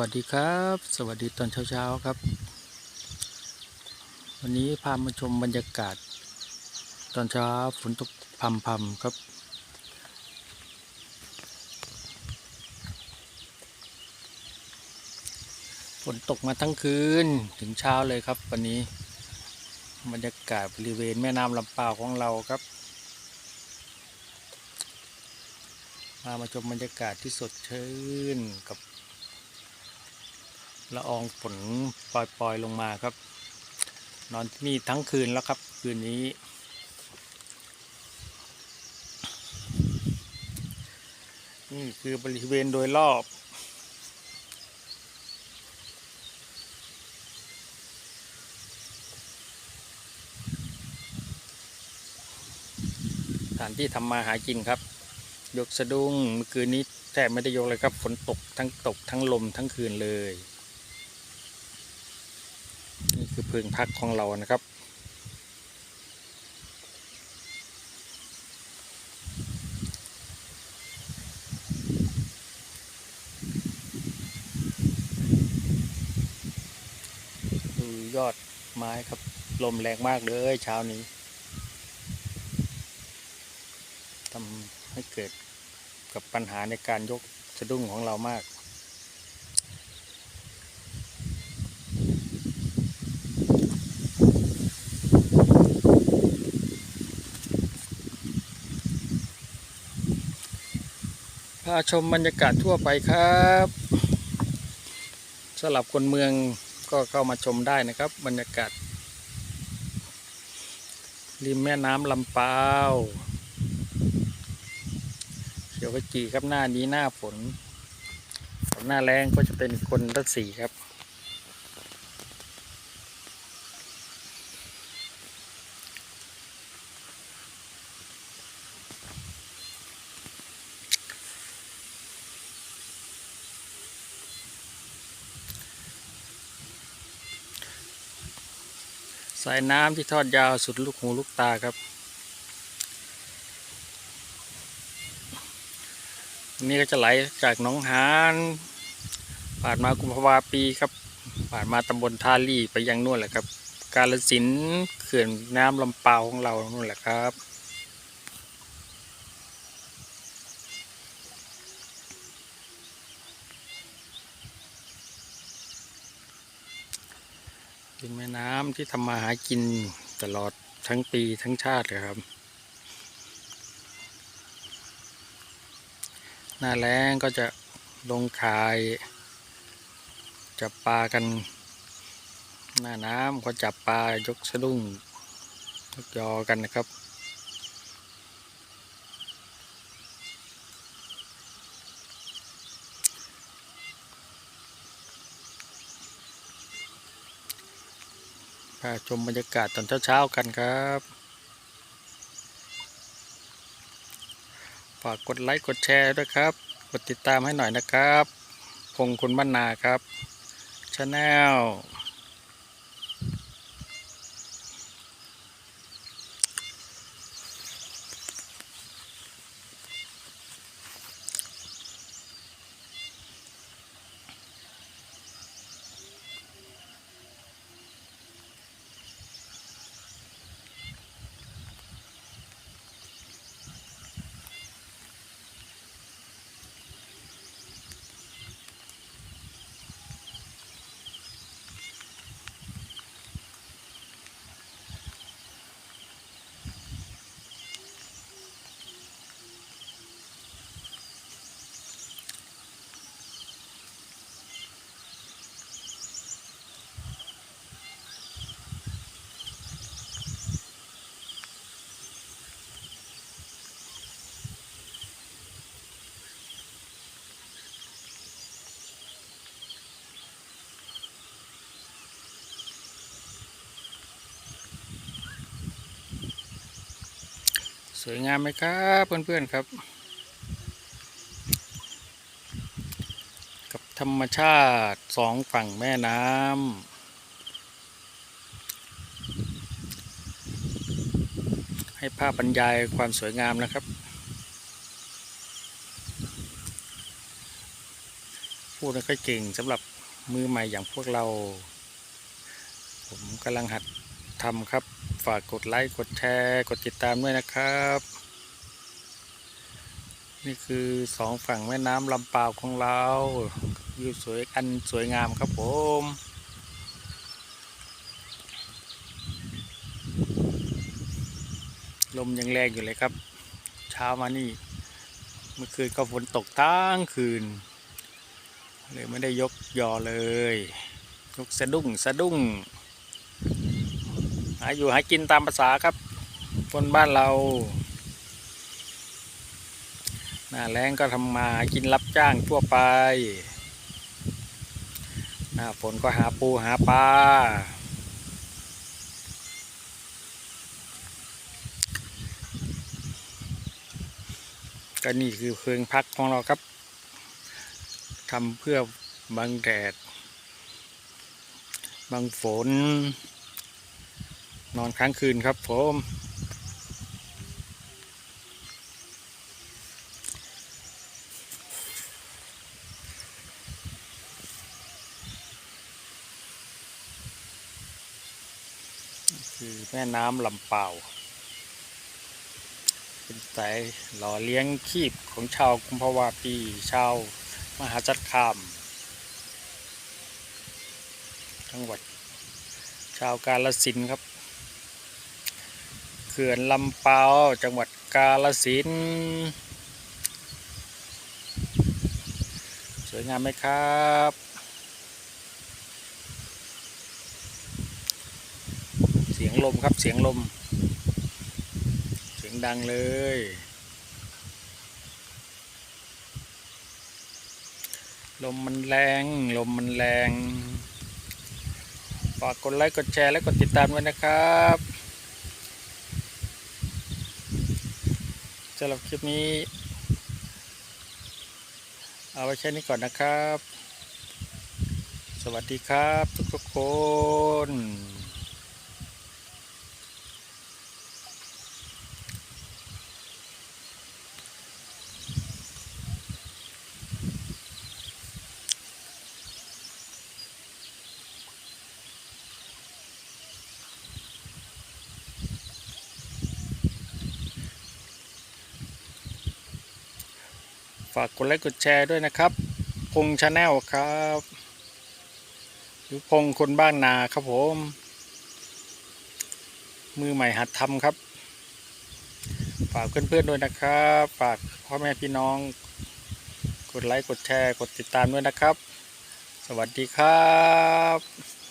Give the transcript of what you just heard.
วัสดีครับ สวัสดีตอนเช้าๆครับ วันนี้พามาชมบรรยากาศ ตอนเช้าฝนตกพรำๆครับ ฝนตกมาทั้งคืนถึงเช้าเลยครับ วันนี้ บรรยากาศบริเวณแม่น้ำลำปาวของเราครับมามาชมบรรยากาศที่สดชื่นกับ ละอองฝนปล่อยๆลงมาครับ นอนที่นี่ทั้งคืนแล้วครับ คืนนี้ นี่คือบริเวณโดยรอบสถานที่ทำมาหากินครับ ยกสะดุ้งเมื่อคืนนี้แทบไม่ได้ยกเลยครับ ฝนตกทั้งตกทั้งลมทั้งคืนเลย นี่คือเพิงพักของเรานะครับ ดูยอดไม้ครับ ลมแรงมากเลยเช้านี้ทำให้เกิดกับปัญหาในการยกสะดุ้งของเรามากาชมบรรยากาศทั่วไปครับสำหรับคนเมืองก็เข้ามาชมได้นะครับ บรรยากาศ ริมแม่น้ำลำปาวเขียวขจีครับหน้านี้หน้าฝนส่วนหน้าแรงก็จะเป็นคนรัศสีครับ สายน้ำที่ทอดยาวสุดลูกหูลูกตาครับ นี่ก็จะไหลจากหนองหานผ่านมากุมภาวาปีครับ ผ่านมาตำบลท่าลี่ไปยังนู่นแหละครับ กาลสินเขื่อนน้ำลำเปาของเรานู่นแหละครับ เป็นแม่น้ำที่ทำมาหากินตลอดทั้งปีทั้งชาติเลยครับ หน้าแล้งก็จะลงขาย จับปลากัน หน้าน้ำก็จับปลายกสะดุ้งยกยอกันนะครับ พาชมบรรยากาศตอนเช้าๆกันครับฝากกดไลค์กดแชร์ด้วยครับ กดติดตามให้หน่อยนะครับ พงคุณบ้านนาครับชาแนล สวยงามไหมครับเพื่อนๆครับ กับธรรมชาติสองฝั่งแม่น้ำให้ภาพบรรยายความสวยงามนะครับ พูดไม่ค่อยเก่งสำหรับมือใหม่อย่างพวกเรา ผมกำลังหัด ทำครับ ฝากกดไลค์กดแชร์กดติดตามด้วยนะครับ นี่คือสองฝั่งแม่น้ำลำปาวของเราวิวสวยอันสวยงามครับผมลมยังแรงอยู่เลยครับ เช้ามานี่ เมื่อคืนก็ฝนตกทั้งคืน เลยไม่ได้ยกยอเลย ยกสะดุ้งสะดุ้ง หาอยู่หากินตามภาษาครับ คนบ้านเรา หน้าแรงก็ทำมาหากินรับจ้างทั่วไป หน้าฝนก็หาปูหาปลาก็นี่คือเพิงพักของเราครับทำเพื่อบังแดด บังฝน นอนค้างคืนครับผมคือแม่น้ำลำเปาเป็นสายหล่อเลี้ยงชีพของชาวกุมภาวาปีชาวมหาจัดคามจังหวัดชาวกาลสินครับ เขื่อนลำเปาวจังหวัดกาลสินสวยงามไหมครับ เสียงลมครับเสียงลม เสียงดังเลย ลมมันแรง ลมมันแรงฝากกดไลค์กดแชร์และกดติดตามไว้นะครับำหรับคลิปนี้ เอาไว้แค่นี้ก่อนนะครับ สวัสดีครับทุกๆคน ฝากกดไลค์กดแชร์ด้วยนะครับ พงชาแนลครับ หรือพงคนบ้านนาครับผม มือใหม่หัดทำครับ ฝากเพื่อนๆด้วยนะครับ ฝากพ่อแม่พี่น้อง กดไลค์กดแชร์กดติดตามด้วยนะครับ สวัสดีครับ